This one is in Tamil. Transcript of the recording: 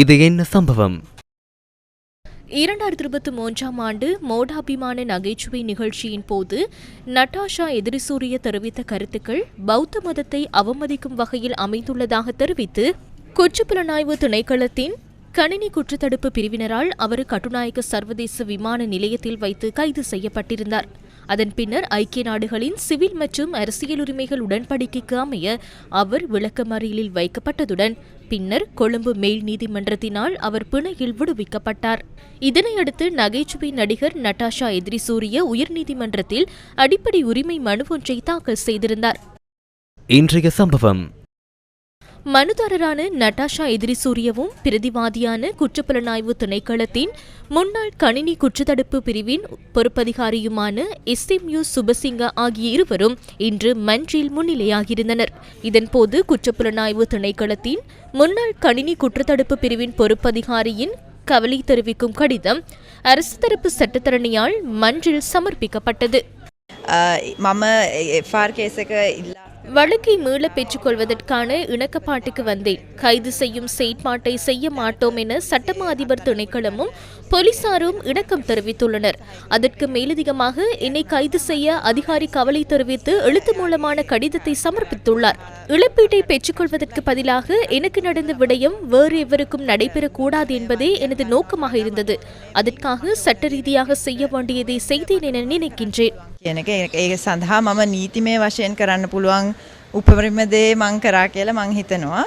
இது என்ன சம்பவம்? இரண்டாயிரத்தி இருபத்தி மூன்றாம் ஆண்டு மோடாபிமான நகைச்சுவை நிகழ்ச்சியின் போது நட்டாஷா எதிரிசூரிய தெரிவித்த கருத்துக்கள் பௌத்த மதத்தை அவமதிக்கும் வகையில் அமைந்துள்ளதாக தெரிவித்து குற்றப்புலனாய்வு திணைக்களத்தின் கணினி குற்றத்தடுப்பு பிரிவினரால் அவர் கட்டுநாயக்க சர்வதேச விமான நிலையத்தில் வைத்து கைது செய்யப்பட்டிருந்தார். அதன் பின்னர் ஐக்கிய நாடுகளின் சிவில் மற்றும் அரசியல் உரிமைகள் உடன்படிக்கைக்கு அமைய அவர் விளக்கமறியலில் வைக்கப்பட்டதுடன் பின்னர் கொழும்பு மேல் நீதிமன்றத்தினால் அவர் பிணையில் விடுவிக்கப்பட்டார். இதனையடுத்து நகைச்சுவை நடிகர் நட்டாஷா எதிரிசூரிய உயர்நீதிமன்றத்தில் அடிப்படை உரிமை மனு ஒன்றை தாக்கல் செய்திருந்தார். இன்றைய சம்பவம் மனுதாரரான நட்டாஷா எதிரிசூரியவும் பிரதிவாதியான குற்றப்புலனாய்வு திணைக்களத்தின் முன்னாள் கணினி குற்றத்தடுப்பு பிரிவின் பொறுப்பதிகாரியுமான எஸ்எம்யு சுபசிங்க ஆகிய இருவரும் இன்று மன்றில் முன்னிலையாகியிருந்தனர் இதன்போது குற்றப்புலனாய்வு திணைக்களத்தின் முன்னாள் கணினி குற்றத்தடுப்பு பிரிவின் பொறுப்பதிகாரியின் கவலை தெரிவிக்கும் கடிதம் அரசு தரப்பு சட்டத்தரணியால் மன்றில் சமர்ப்பிக்கப்பட்டது මම එෆාර් කේසක ඉල්ලා வழக்கை மீள பெற்றுக்கொள்வதற்கான இணக்கப்பாட்டுக்கு வந்தேன். கைது செய்யும் செயற்பாட்டை செய்ய மாட்டோம் என சட்டமா அதிபர் திணைக்களமும் போலீசாரும் இணக்கம் தெரிவித்துள்ளனர். அதற்கு மேலதிகமாக என்னை கைது செய்ய அதிகாரி கவலை தெரிவித்து எழுத்து மூலமான கடிதத்தை சமர்ப்பித்துள்ளார். இழப்பீட்டை பெற்றுக்கொள்வதற்கு பதிலாக எனக்கு நடந்த விடயம் வேறு எவருக்கும் நடைபெறக்கூடாது என்பதே எனது நோக்கமாக இருந்தது. அதற்காக சட்ட ரீதியாக செய்ய வேண்டியதை செய்தேன் என நினைக்கின்றேன். කියන එක. ඒ- ඒක සඳහා මම නීතිමය වශයෙන් කරන්න පුළුවන් උපරිම දේ මං කරා කියලා මං හිතනවා.